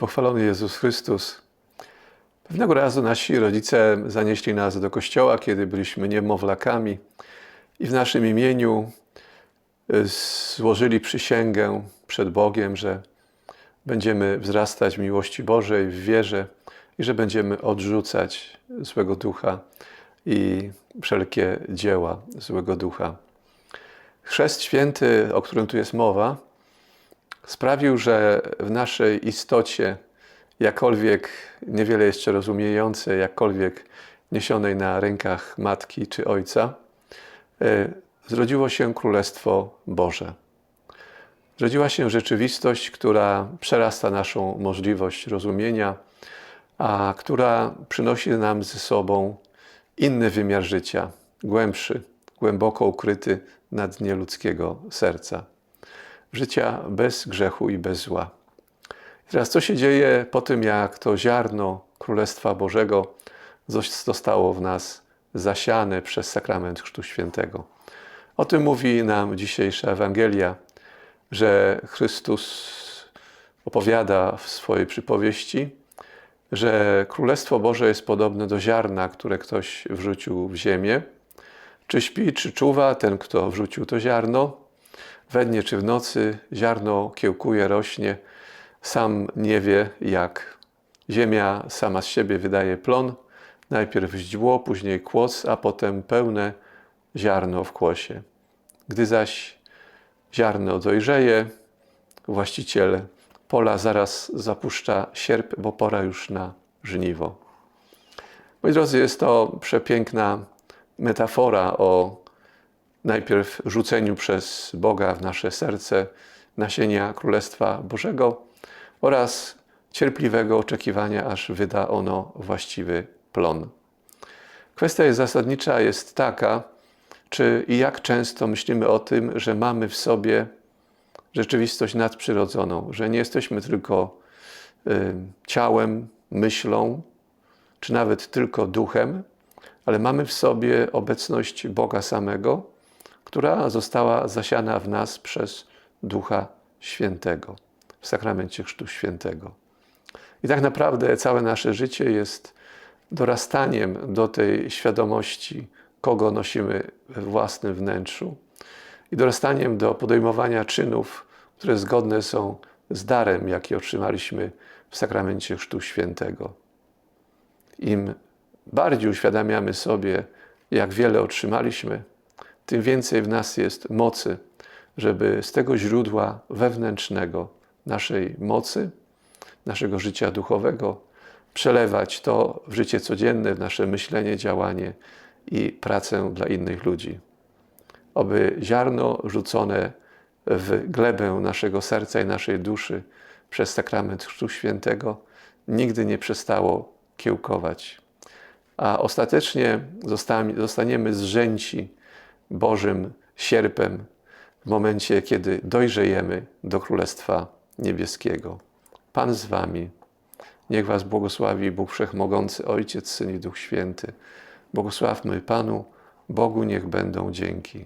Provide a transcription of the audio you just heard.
Pochwalony Jezus Chrystus. Pewnego razu nasi rodzice zanieśli nas do kościoła, kiedy byliśmy niemowlakami i w naszym imieniu y, złożyli przysięgę przed Bogiem, że będziemy wzrastać w miłości Bożej, w wierze i że będziemy odrzucać złego ducha i wszelkie dzieła złego ducha. Chrzest święty, o którym tu jest mowa, sprawił, że w naszej istocie, jakkolwiek niewiele jeszcze rozumiejącej, jakkolwiek niesionej na rękach matki czy ojca, y, zrodziło się Królestwo Boże. Zrodziła się rzeczywistość, która przerasta naszą możliwość rozumienia, a która przynosi nam ze sobą inny wymiar życia, głębszy, głęboko ukryty na dnie ludzkiego serca. Życia bez grzechu i bez zła. Teraz co się dzieje po tym, jak to ziarno Królestwa Bożego zostało w nas zasiane przez sakrament Chrztu Świętego? O tym mówi nam dzisiejsza Ewangelia, że Chrystus opowiada w swojej przypowieści, że Królestwo Boże jest podobne do ziarna, które ktoś wrzucił w ziemię. Czy śpi, czy czuwa ten, kto wrzucił to ziarno? We dnie czy w nocy ziarno kiełkuje, rośnie, sam nie wie jak. Ziemia sama z siebie wydaje plon, najpierw źdźbło, później kłos, a potem pełne ziarno w kłosie. Gdy zaś ziarno dojrzeje, właściciel pola zaraz zapuszcza sierp, bo pora już na żniwo. Moi drodzy, jest to przepiękna metafora o najpierw rzuceniu przez Boga w nasze serce nasienia Królestwa Bożego oraz cierpliwego oczekiwania, aż wyda ono właściwy plon. Kwestia jest zasadnicza jest taka, czy i jak często myślimy o tym, że mamy w sobie rzeczywistość nadprzyrodzoną, że nie jesteśmy tylko y, ciałem, myślą, czy nawet tylko duchem, ale mamy w sobie obecność Boga samego, która została zasiana w nas przez Ducha Świętego w sakramencie Chrztu Świętego. I tak naprawdę całe nasze życie jest dorastaniem do tej świadomości, kogo nosimy we własnym wnętrzu i dorastaniem do podejmowania czynów, które zgodne są z darem, jaki otrzymaliśmy w sakramencie Chrztu Świętego. Im bardziej uświadamiamy sobie, jak wiele otrzymaliśmy, tym więcej w nas jest mocy, żeby z tego źródła wewnętrznego naszej mocy, naszego życia duchowego, przelewać to w życie codzienne, w nasze myślenie, działanie i pracę dla innych ludzi. Oby ziarno rzucone w glebę naszego serca i naszej duszy przez sakrament Chrztu Świętego nigdy nie przestało kiełkować. A ostatecznie zostaniemy zrzęci Bożym sierpem w momencie, kiedy dojrzejemy do Królestwa Niebieskiego. Pan z Wami. Niech Was błogosławi Bóg Wszechmogący, Ojciec, Syn i Duch Święty. Błogosławmy Panu, Bogu niech będą dzięki.